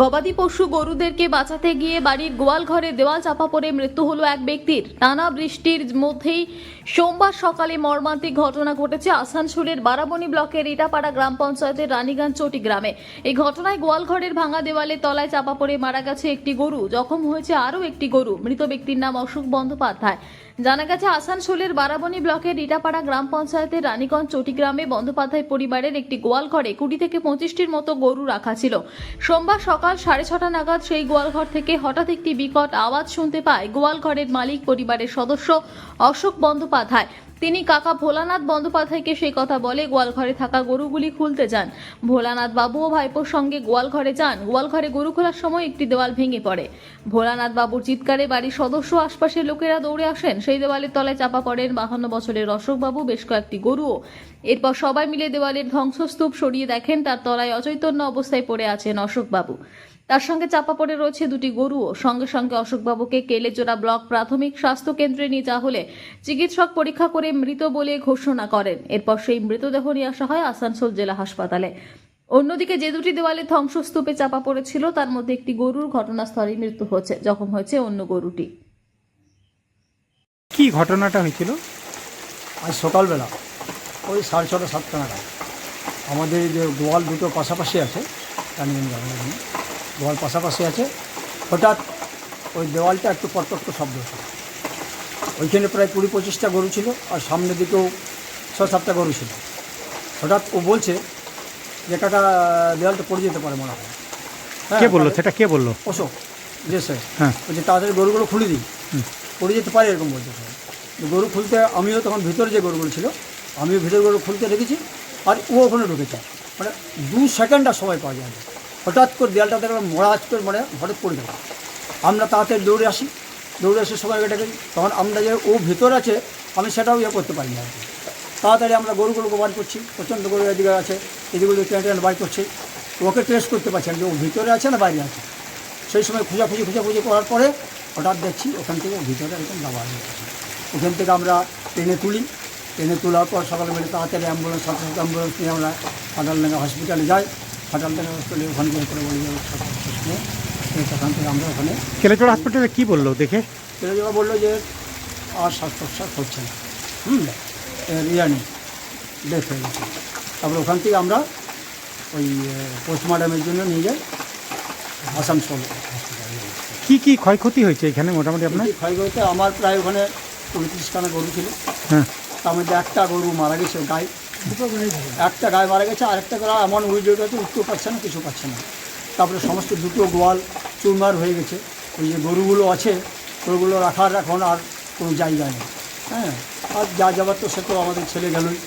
গবাদি পশু গরুদেরকে বাঁচাতে গিয়ে বাড়ির গোয়াল ঘরে দেওয়াল চাপা পড়ে মৃত্যু হলো এক ব্যক্তির। টানা বৃষ্টির মধ্যেই সোমবার সকালে মর্মান্তিক ঘটনা ঘটেছে আসানসোলের বারাবণী ব্লকের ইটাপাড়া গ্রাম পঞ্চায়েতের রানীগঞ্জ চটি গ্রামে। এই ঘটনায় গোয়াল ঘরের ভাঙা দেওয়ালে তলায় চাপা পড়ে মারা গেছে একটি গরু। জখম হয়েছে আরও একটি গরু। মৃত ব্যক্তির নাম অশোক বন্দ্যোপাধ্যায়। জানা গেছে, আসানসোলের বারাবণী ব্লকের ইটাপাড়া গ্রাম পঞ্চায়েতের রানীগঞ্জ চটিগ্রামে বন্দ্যোপাধ্যায় পরিবারের একটি গোয়াল ঘরে কুড়ি থেকে পঁচিশটির মতো গরু রাখা ছিল। সোমবার সকাল সাড়ে ছটা নাগাদ সেই গোয়াল ঘর থেকে হঠাৎ একটি বিকট আওয়াজ শুনতে পায় গোয়াল ঘরের মালিক পরিবারের সদস্য অশোক বন্দ্যোপাধ্যায়। তিনি কাকা ভোলানাথ বন্দ্যোপাধ্যায়কে সেই কথা বলে গোয়ালঘরে থাকা গরুগুলি খুলতে যান। ভোলানাথ বাবু ও ভাইপোর সঙ্গে গোয়ালঘরে যান। গোয়ালঘরে গরু খোলার সময় একটি দেওয়াল ভেঙে পড়ে। ভোলানাথ বাবুর চিৎকারে বাড়ির সদস্য আশপাশের লোকেরা দৌড়ে আসেন। সেই দেওয়ালের তলায় চাপা পড়েন বাহান্ন বছরের অশোকবাবু বেশ কয়েকটি গরুও। এরপর সবাই মিলে দেওয়ালের ধ্বংসস্তূপ সরিয়ে দেখেন, তার তলায় অচৈতন্য অবস্থায় পড়ে আছেন অশোকবাবু তার সঙ্গে চাপা পড়ে রয়েছে দুটি গরুও। সঙ্গে সঙ্গে অশোকবাবুকে কেলেজোড়া ব্লক প্রাথমিক স্বাস্থ্য কেন্দ্রে নিয়ে যাওয়া হলে চিকিৎসক পরীক্ষা করে মৃত বলে ঘোষণা করেন। এরপর সেই মৃতদেহ নিয়ে আসা হয় আসানসোল জেলা হাসপাতালে। অন্যদিকে যে দুটি দেওয়ালে ধ্বংসস্তূপে চাপা পড়েছিল তার মধ্যে একটি গরুর ঘটনাস্থলে মৃত্যু হয়েছে। জখম হয়েছে অন্য গরুটি। কি ঘটনাটা হয়েছিল? আজ সকালবেলা ওই সাড়ে ছটা সাতটা নাগাদ। আমাদের যে গোয়াল দুটো পাশাপাশি আছে রানীগঞ্জ গ্রামের গোয়াল পাশাপাশি আছে। হঠাৎ ওই দেওয়ালটা একটু পটপট শব্দ হচ্ছে ওইখানে প্রায় কুড়ি পঁচিশটা গরু ছিল আর সামনের দিকেও ছ সাতটা গরু ছিল। হঠাৎ ও বলছে যে কাকা দেওয়ালটা পড়ে যেতে পারে মনে হয়। হ্যাঁ, কে বলল? সেটা কে বলল? অশোক যে স্যার। হ্যাঁ। বলছে তাড়াতাড়ি গরুগুলো খুলে দিই। পড়ে যেতে পারে এরকম বলতে গরু খুলতে আমিও তখন ভিতরে যে গরুগুলো ছিল আমিও ভিতরে গরু খুলতে রেখেছি আর ও ওখানে ঢুকেছে। মানে দু সেকেন্ড আর সময় পাওয়া যায় হঠাৎ করে দেয়ালটা দেখলাম মরাজ করে মানে হঠাৎ পড়ে গেল আমরা তাড়াতাড়ি দৌড়ে আসি, দৌড়ে এসে সবাই কেটে তখন আমরা যে ও ভিতর আছে, আমি সেটাও ইয়ে করতে পারি না। তাড়াতাড়ি আমরা গরুগুলোকে বার করছি, প্রচণ্ড গরু এদিকে আছে এদিকে টেনে টেনে বার করছি। ওকে টেস্ট করতে পারছি না, যে ও ভিতরে আছে না বাইরে আছে। সেই সময় খোঁজাখুঁজি খোঁজাখুঁজি করার পরে হঠাৎ দেখছি ওখান থেকে ভিতরে একদম দাবা হয়ে গেছে। ওখান থেকে আমরা ট্রেনে তুলি। ট্রেনে তোলার পর সকালবেলা তাড়াতাড়ি অ্যাম্বুলেন্স অ্যাম্বুলেন্স নিয়ে আমরা ফাটালডাঙ্গা হসপিটালে যাই। ফাটালডাঙ্গা হসপিটালে ওখান থেকে করে বলি তখন থেকে আমরা ওখানে কেলেচড়া হসপিটালে কি বলল দেখে? যাওয়া বলল যে আর শ্বাস প্রশ্বাস হচ্ছে না। হুম? ইয়া ডেথ হয়ে গেছে। তারপরে ওখান থেকে আমরা ওই পোস্টমর্টমের জন্য নিয়ে যাই। আসানসোল কি কি ক্ষয়ক্ষতি হয়েছে এখানে মোটামুটি আপনার? এই ক্ষয়ক্ষতিতে আমার প্রায় ওখানে পঁয়ত্রিশখানা গরু ছিল। হ্যাঁ। তার মধ্যে একটা গরু মারা গেছে গায়ে একটা গায়ে মারা গেছে আর একটা গরু এমন উইজোট আছে উঠতেও পারছে না কিছু পাচ্ছে না। তারপরে সমস্ত দুটো গোয়াল চুরমার হয়ে গেছে। ওই যে গরুগুলো আছে গরুগুলো রাখার এখন আর কোনো জায়গা নেই। হ্যাঁ আর যা যাবার তো সে তো আমাদের ছেলে গেলই।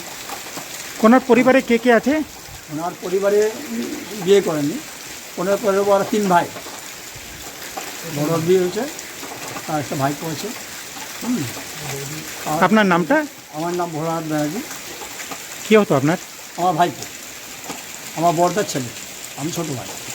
ওনার পরিবারে কে কে আছে? ওনার পরিবারে বিয়ে করেননি। ওনার পরে ওরা তিন ভাই। বড় বিয়ে হয়েছে আর একটা হুম। আর আপনার নামটা? আমার নাম ভোলানাথ ব্যানার্জি। কি হতো আপনার? আমার ভাইপো। আমার বড়দার ছেলে। আমি ছোটো ভাই।